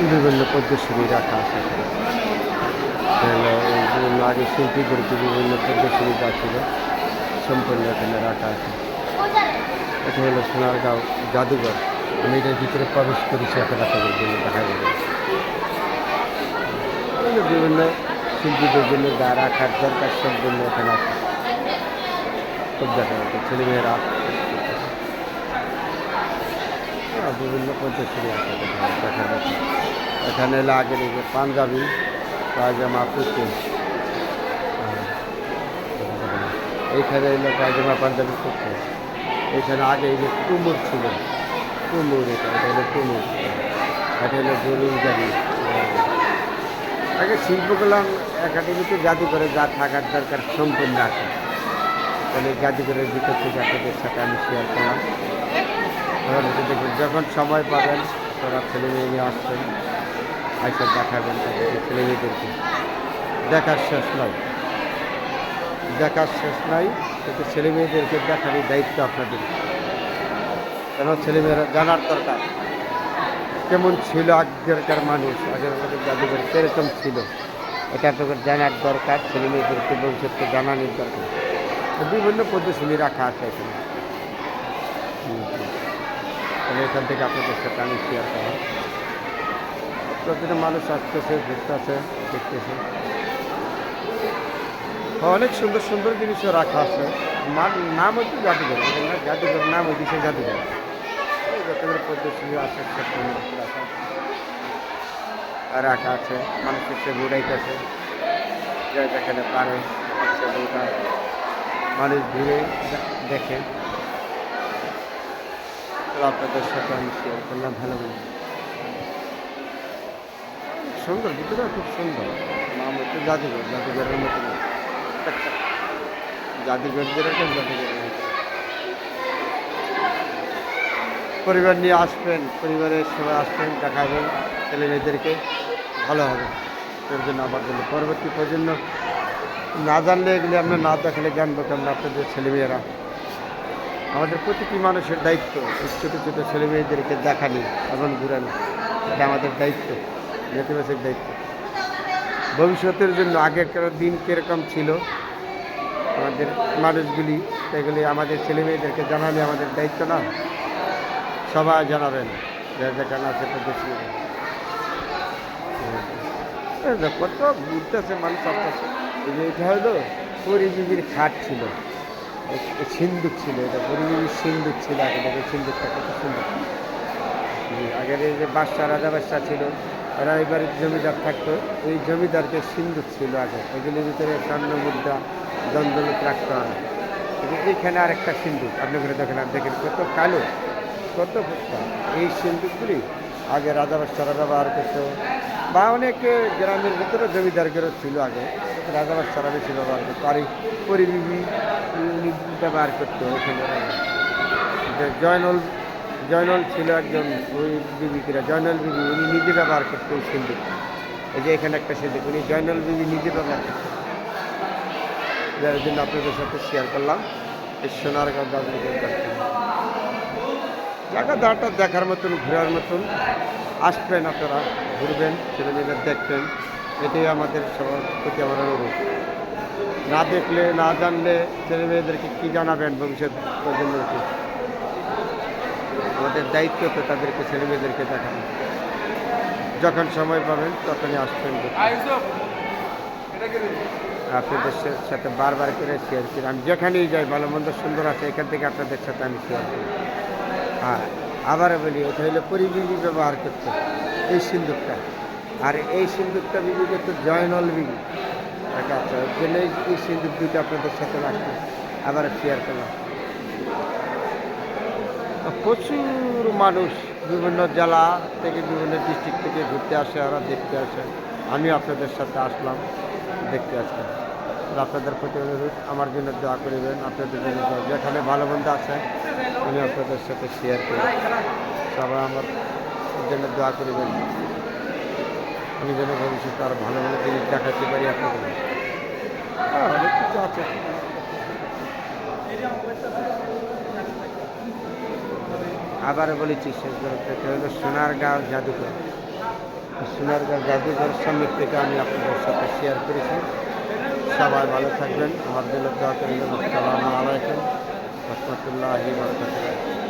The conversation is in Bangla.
বিভিন্ন পদ্মশ্রী রাখা আছে এখানে তাহলে এই বিভিন্ন আগে শিল্পীদেরকে বিভিন্ন পদ্মশ্রী যা ছিল সম্পূর্ণ এখানে রাখা আছে এটা হলো সোনারগাঁও জাদুঘর আমি এটার ভিতরে প্রবেশ করেছি এখন আপনাদের জন্য দেখা যাবে এখানে বিভিন্ন শিল্পীদের জন্য যা রাখার দরকার সম্পূর্ণ এখানে আছে খুব দেখা যাচ্ছে ছেলেমেয়েরা আর বিভিন্ন পদ্ধতি আছে এখানে। এখানে এলে আগে দেখবে পাঞ্জাবি, পায়জামা হ্যাঁ। এইখানে এলো পায়জামা, পাঞ্জাবি, কুর্তি এখানে আগে এই যে কুমুর ছিল, কুমুর এটা এটা হলো কুমুর এটা হলো গরুর গাড়ি আগে শিল্পকলা একাডেমিতে জাদুঘরে যা থাকার দরকার সম্পূর্ণ আছে তাহলে জাদুঘরের ভিতর থেকে আপনাদের সাথে আমি শেয়ার করলাম যখন সময় পাবেন, তারা ছেলে মেয়ে নিয়ে আসবেন আইসা দেখাবেন তাদেরকে, ছেলে মেয়েদেরকে। দেখার শেষ নয় দেখার শেষ নাই, কিন্তু ছেলে মেয়েদেরকে দেখারই দায়িত্ব আপনাদের। কেন ছেলেমেয়েরা জানার দরকার? কেমন ছিল আগেরকার মানুষ? আগের আমাদের জাদুঘর কীরকম ছিল? এটা আপনাদের জানার দরকার, ছেলে মেয়েদেরকে ভবিষ্যৎকে জানানোর দরকার। বিভিন্ন পদ্ধতি রাখা আছে এখানে। তাহলে এখান থেকে আপনাদের সাথে আমি শেয়ার করা প্রতিটা মানুষ আসতেছে, ঘুরতেছে, দেখতেছে। অনেক সুন্দর সুন্দর জিনিসও রাখা আছে। নাম হচ্ছে জাদুঘর জাদুঘর নাম হচ্ছে জাদুঘর। যতগুলো পদ্ধতি আছে রাখা আছে। মানুষের সে ঘুরাইতেছে যেখানে পারে মানুষ ঘুরে দেখে। আপনাদের সাথে আমি শেয়ার করলাম, ভালো সুন্দর ভিতরে খুব সুন্দর। নাম হচ্ছে জাদুঘর, জাদুঘরের মতো না। জাদুঘর যেরকম জাদুঘরের পরিবার নিয়ে আসবেন, পরিবারের সবাই আসবেন, দেখাবেন ছেলে মেয়েদেরকে। ভালো হবে। এর জন্য আমার জন্য পরবর্তী প্রজন্ম না জানলে এগুলি আমরা না দেখালে জানব কেমন আপনাদের ছেলেমেয়েরা আমাদের প্রতিটি মানুষের দায়িত্ব ছোটো ছোটো ছেলে মেয়েদেরকে দেখানি এবং ঘুরানো, এটা আমাদের দায়িত্ব, নেতিবাচক দায়িত্ব। ভবিষ্যতের জন্য আগেকার দিন কীরকম ছিল, আমাদের মানুষগুলি, সেগুলি আমাদের ছেলে মেয়েদেরকে জানালে আমাদের দায়িত্ব না। সবাই জানাবেন যে যেখানে আছে প্রদেশি কত ঘুরতেছে মানুষ যে এটা হলো পরিজীবীর খাট ছিল। সিন্দুক ছিল, এটা পরিজীবীর সিন্দুক ছিল আগে দেখে সিন্দুকটা কত সুন্দর। আগের এই যে বাদশা রাজা বাদশা ছিল এরা এবারে জমিদার থাকতো। এই জমিদারকে সিন্দুক ছিল আগে এগুলির ভিতরে স্বর্ণ, মুদ্রা দ্বন্দ্বলত রাখতে হয় এইখানে আরেকটা সিন্দুক আপনি করে দেখেন দেখেন কত কালো, কত এই সিন্দুকগুলি আগে রাজা বাদশারা ব্যবহার করতো। বা অনেকে গ্রামের ভিতরে জমিদারদেরও ছিল আগে রাজা বাদশারা বেশি ব্যবহার করতো। আর পরিবিবি ব্যবহার করতো এখানে। জয়নল জয়নল ছিল একজন ওই বিবিকিরা জয়নল বিবি, উনি নিজে ব্যবহার করতো ওই সিন্দুক এই যে এখানে একটা সিন্দুক উনি জয়নল বিবি নিজে ব্যবহার করতো। যার জন্য আপনাদের সাথে শেয়ার করলাম। এই সোনারগাঁও দার্জিলিংয়ের জায়গা দাঁড়টা দেখার মতন, ঘোরার মতন। আসবেন আপনারা, ঘুরবেন ছেলেমেয়েদের দেখবেন। এটাই আমাদের সবার প্রতি আমার অনুরোধ। না দেখলে, না জানলে ছেলে মেয়েদেরকে কী জানাবেন ভবিষ্যৎ প্রজন্মকে? আমাদের দায়িত্ব তো তাদেরকে ছেলে মেয়েদেরকে দেখানো। যখন সময় পাবেন, তখনই আসবেন। আপনাদের সাথে বারবার করে শেয়ার করি আমি যেখানেই যাই, ভালো মন্দ সুন্দর আছে, এখান থেকে আপনাদের সাথে আমি শেয়ার করি। হ্যাঁ আবার বলি, এটা হলো পরিবিবি ব্যবহার করতে এই সিন্দুকটা। আর এই সিন্দুকটা বিবি করতো জয়নল বিবি। আচ্ছা আচ্ছা এই সিন্দুক দুটো আপনাদের সাথে রাখতে আবার শেয়ার করলাম। প্রচুর মানুষ বিভিন্ন জেলা থেকে, বিভিন্ন ডিস্ট্রিক্ট থেকে ঘুরতে আসে, ওরা দেখতে আসে। আমি আপনাদের সাথে আসলাম, দেখতে আসলাম। আর আপনাদের প্রতি অনুরোধ। আমার জন্য দোয়া করিবেন আপনাদের জন্য যেখানে ভালো মন্দ আছে আমি আপনাদের সাথে শেয়ার করি সবাই আমার জন্য দোয়া করিবেন। আমি যেন ভবিষ্যতে আরও ভালো ভালো জিনিস দেখাতে পারি আপনাদের। অনেক কিছু আছে আবার বলেছি, শেষ করে হলো সোনার গাঁও জাদুঘর। সোনারগাঁ জাদুঘর সামনের থেকে আমি আপনাদের সাথে শেয়ার করেছি। সবাই ভালো থাকবেন। আমার জন্য দোয়া করবেন আসসালামু আলাইকুম। রহমতুল্লাহি বরকাতুহ।